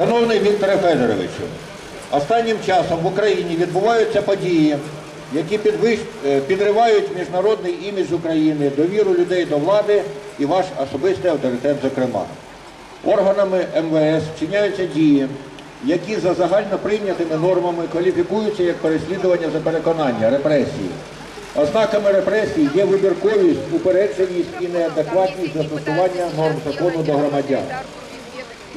Шановний Вікторе Федоровичу, останнім часом в Україні відбуваються події, які е, підривають міжнародний імідж України, довіру людей до влади і ваш особистий авторитет, зокрема. Органами МВС вчиняються дії, які за загально прийнятими нормами кваліфікуються як переслідування за переконання, репресії. Ознаками репресій є вибірковість, упередженість і неадекватність застосування норм закону до громадян.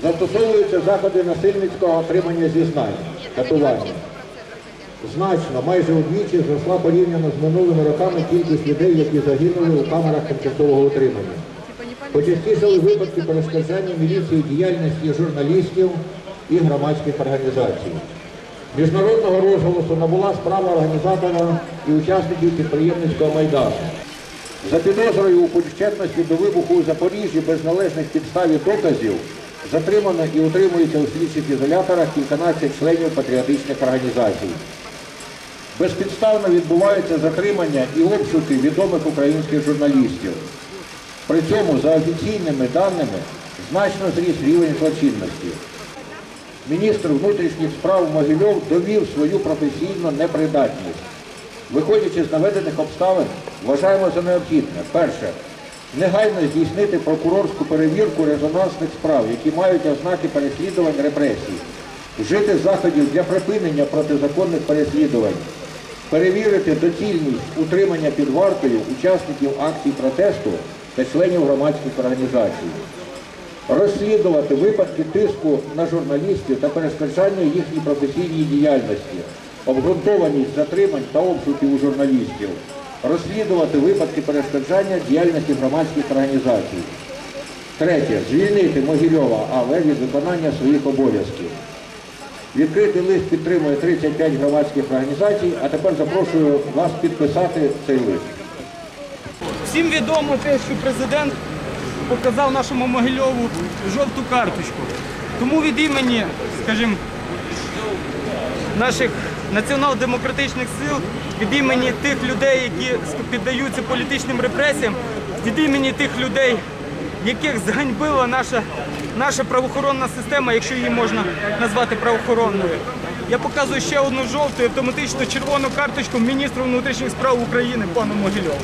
Застосовуються заходи насильницького отримання зізнань, катування. Значно, майже удвічі зросла порівняно з минулими роками кількість людей, які загинули у камерах тимчасового утримання. Почастішали випадки перешкоджання міліції діяльності журналістів і громадських організацій. Міжнародного розголосу набула справа організатора і учасників підприємницького майдану. За підозрою у причетності до вибуху у Запоріжжі без належних підстав і доказів затримано і утримується у слідчих ізоляторах кільканадцять членів патріотичних організацій. Безпідставно відбуваються затримання і обшуки відомих українських журналістів. При цьому, за офіційними даними, значно зріс рівень злочинності. Міністр внутрішніх справ Могильов довів свою професійну непридатність. Виходячи з наведених обставин, вважаємо за необхідне. Перше, негайно здійснити прокурорську перевірку резонансних справ, які мають ознаки переслідувань репресій, вжити заходів для припинення протизаконних переслідувань, перевірити доцільність утримання під вартою учасників акцій протесту та членів громадських організацій. Розслідувати випадки тиску на журналістів та перешкоджання їхній професійній діяльності, обґрунтованість затримань та обшуків у журналістів, розслідувати випадки перешкоджання діяльності громадських організацій. Третє. Звільнити Могильова АВ від виконання своїх обов'язків. Відкритий лист підтримує 35 громадських організацій, а тепер запрошую вас підписати цей лист. Всім відомо те, що президент показав нашому Могильову жовту карточку. Тому від імені, скажімо, наших націонал-демократичних сил, від імені тих людей, які піддаються політичним репресіям, від імені тих людей, яких зганьбила наша, наша правоохоронна система, якщо її можна назвати правоохоронною. Я показую ще одну жовту і автоматично червону карточку міністру внутрішніх справ України пану Могильову.